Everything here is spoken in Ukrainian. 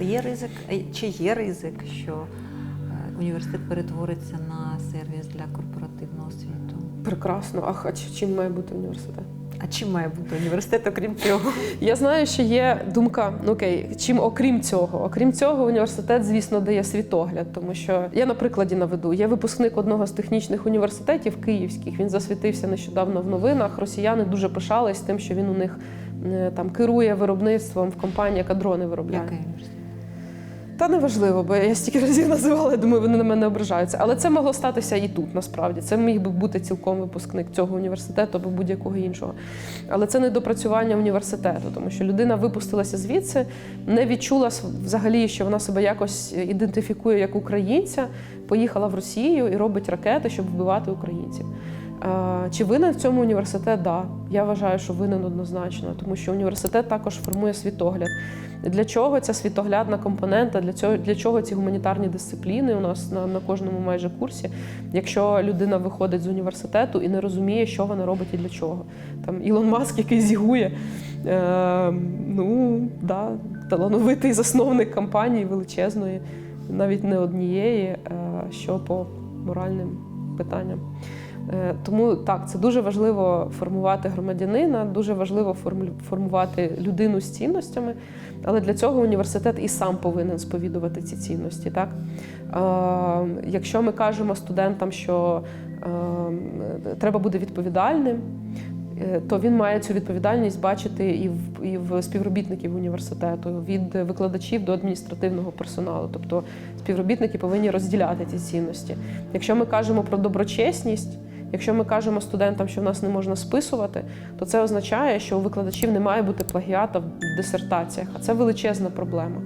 Є ризик, е, чи є ризик, що е, університет перетвориться на сервіс для корпоративного світу? Прекрасно. А чим має бути університет? А чим має бути університет, окрім цього? Я знаю, що є думка, ну окей, чим окрім цього? Окрім цього, університет, звісно, дає світогляд, тому що я на прикладі наведу. Є випускник одного з технічних університетів київських. Він засвітився нещодавно в новинах. Росіяни дуже пишались тим, що він у них е, там керує виробництвом в компанії, яка дрони виробляє. Який університет? Та неважливо, бо я стільки разів називала, я думаю, вони на мене ображаються. Але це могло статися і тут, насправді. Це міг би бути цілком випускник цього університету або будь-якого іншого. Але це не допрацювання університету, тому що людина випустилася звідси, не відчула взагалі, що вона себе якось ідентифікує як українця, поїхала в Росію і робить ракети, щоб вбивати українців. Е, Чи винен в цьому університет? Да. Я вважаю, що винен однозначно, тому що університет також формує світогляд. Для чого ця світоглядна компонента? Для цього для чого ці гуманітарні дисципліни у нас на, на кожному майже курсі? Якщо людина виходить з університету і не розуміє, що вона робить і для чого. Там Ілон Маск, який зігує, е, ну да, талановитий засновник компанії величезної, навіть не однієї, е, що по моральним питанням. Е, Тому так, це дуже важливо формувати громадянина, дуже важливо форму- формувати людину з цінностями, але для цього університет і сам повинен сповідувати ці цінності. Так? Якщо ми кажемо студентам, що е, треба бути відповідальним, то він має цю відповідальність бачити і в, і в співробітників університету, від викладачів до адміністративного персоналу. Тобто співробітники повинні розділяти ці цінності. Якщо ми кажемо про доброчесність, якщо ми кажемо студентам, що в нас не можна списувати, то це означає, що у викладачів не має бути плагіата в дисертаціях, а це величезна проблема.